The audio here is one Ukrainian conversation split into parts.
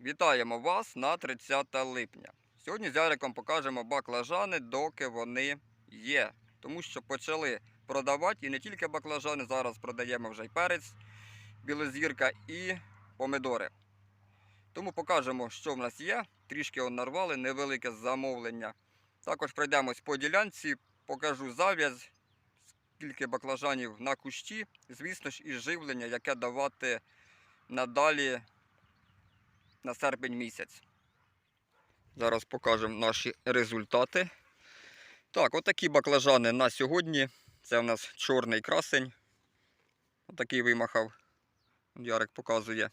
Вітаємо вас на 30 липня. Сьогодні з Яриком покажемо баклажани, доки вони є. Тому що почали продавати і не тільки баклажани, зараз продаємо вже й перець, білозірка і помидори. Тому покажемо, що в нас є. Трішки он нарвали, невелике замовлення. Також пройдемось по ділянці, покажу зав'яз, скільки баклажанів на кущі, звісно ж, і живлення, яке давати надалі на серпень місяць. Зараз покажемо наші результати. Так, отакі баклажани на сьогодні. Це в нас чорний красень. Отакий вимахав. Ярик показує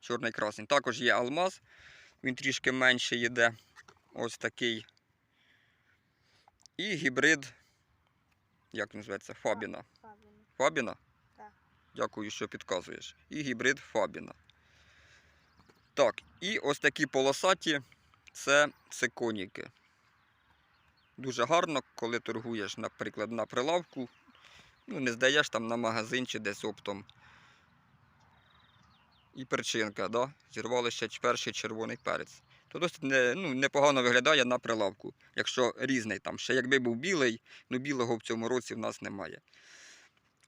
чорний красень. Також є алмаз. Він трішки менше йде. Ось такий. І гібрид. Як він називається? Фабіна. Фабіна. Фабіна? Так. Дякую, що підказуєш. І гібрид Фабіна. Так, і ось такі полосаті це циконіки. Дуже гарно, коли торгуєш, наприклад, на прилавку. Ну, не здаєш там на магазин чи десь оптом. І перчинка, да? зірвали ще перший червоний перець. То досить не, ну, непогано виглядає на прилавку, якщо різний там. Ще якби був білий, ну білого в цьому році в нас немає.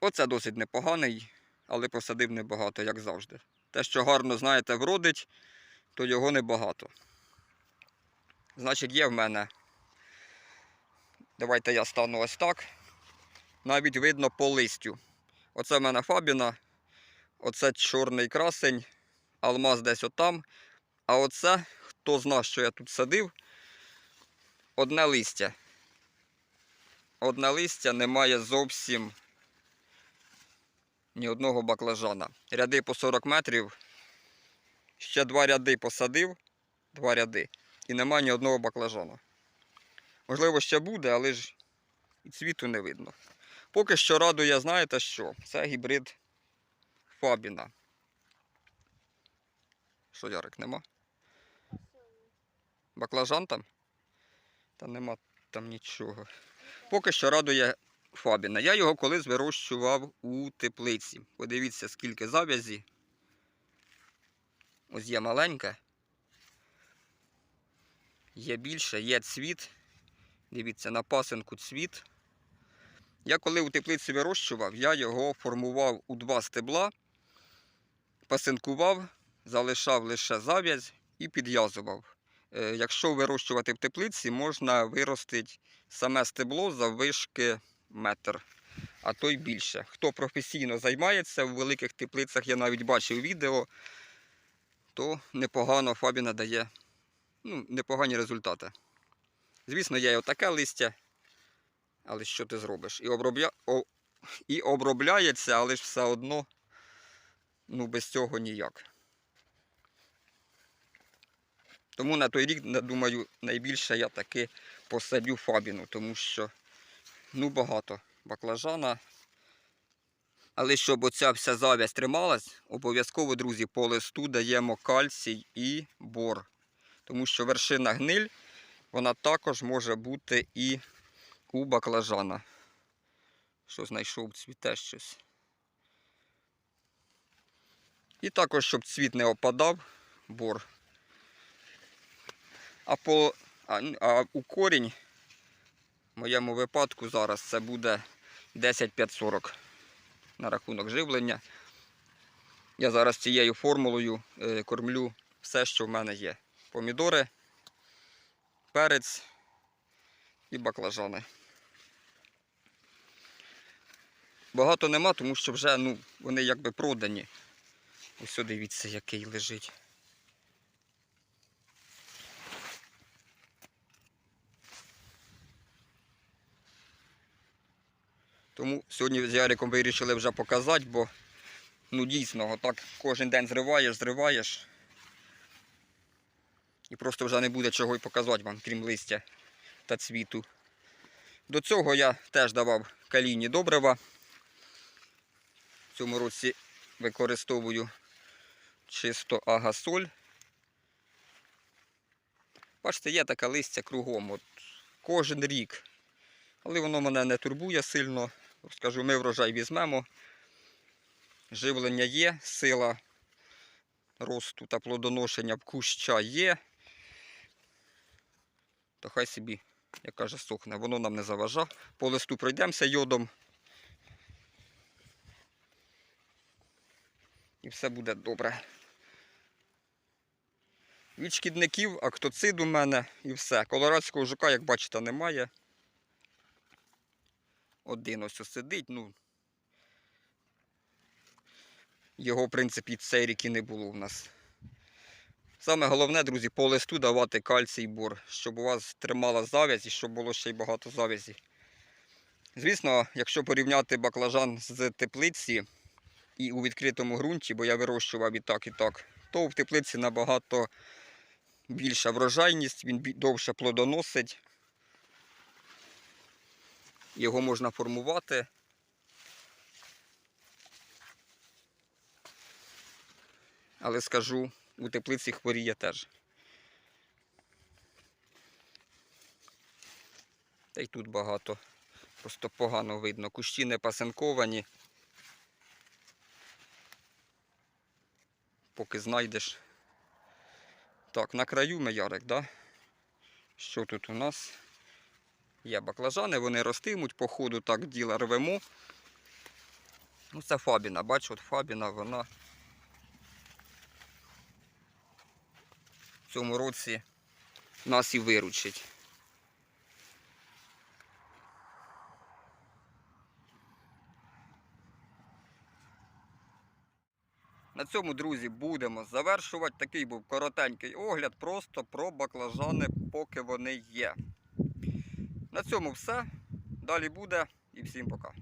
Оце досить непоганий, але посадив небагато, як завжди. Те, що гарно, знаєте, вродить, то його небагато. Значить, є в мене. Давайте я стану ось так. Навіть видно по листю. Оце в мене фабіна, оце чорний красень, алмаз десь отам. А оце, хто зна, що я тут садив, одне листя. Одне листя немає зовсім ні одного баклажана. Ряди по 40 метрів. Ще два ряди посадив, два ряди, і немає ні одного баклажана. Можливо, ще буде, але ж і цвіту не видно. Поки що радує, знаєте що? Це гібрид Фабіна. Що, Ярик, нема? Баклажан там? Та нема там нічого. Поки що радує Фабіна. Я його колись вирощував у теплиці. Подивіться, скільки зав'язі. Ось є маленька. Є більше, є цвіт. Дивіться, на пасинку цвіт. Я коли у теплиці вирощував, я його формував у два стебла, пасинкував, залишав лише зав'язь і підв'язував. Е, Якщо вирощувати в теплиці, можна виростити саме стебло заввишки метр, а то й більше. Хто професійно займається в великих теплицях, я навіть бачив відео, то непогано Фабіна дає ну, непогані результати. Звісно, є і отаке листя, але що ти зробиш? І, обробля... О... і обробляється, але ж все одно ну, без цього ніяк. Тому на той рік, думаю, найбільше я таки посадю фабіну, тому що ну, багато баклажана. Але щоб оця вся зав'язь трималась, обов'язково, друзі, по листу даємо кальцій і бор. Тому що вершина гниль, вона також може бути і у баклажана. Що знайшов, цвіте щось. І також, щоб цвіт не опадав, бор. А, по, а, а у корінь в моєму випадку зараз це буде 10-540 на рахунок живлення. Я зараз цією формулою е, кормлю все, що в мене є. Помідори, перець і баклажани. Багато нема, тому що вже ну, вони якби продані. Ось дивіться, який лежить. Тому сьогодні з Яриком вирішили вже показати, бо ну дійсно, отак кожен день зриваєш, зриваєш. І просто вже не буде чого й показати вам, крім листя та цвіту. До цього я теж давав калійні добрива. В цьому році використовую чисто агасоль. Бачите, є таке листя кругом. От, кожен рік. Але воно мене не турбує сильно. Скажу, ми врожай візьмемо. Живлення є, сила росту та плодоношення в куща є, то хай собі, як каже, сохне. Воно нам не заважа. По листу пройдемося йодом. І все буде добре. Від шкідників, актоцид у мене і все. Колорадського жука, як бачите, немає. Один ось сидить, ну. Його, в принципі, цей рік і не було в нас. Саме головне, друзі, по листу давати кальцій бор, щоб у вас тримала завязь і щоб було ще й багато завязі. Звісно, якщо порівняти баклажан з теплиці і у відкритому ґрунті, бо я вирощував і так, і так, то в теплиці набагато більша врожайність, він довше плодоносить. Його можна формувати. Але скажу, у теплиці хворіє теж. Та й тут багато. Просто погано видно. Кущі не пасинковані. Поки знайдеш. Так, на краю ми ярик, да? Що тут у нас? Є баклажани, вони ростимуть, по ходу так діла рвемо. Ну, це фабіна, бачу, от фабіна, вона в цьому році нас і виручить. На цьому, друзі, будемо завершувати. Такий був коротенький огляд просто про баклажани, поки вони є. На цьому все. Далі буде і всім пока.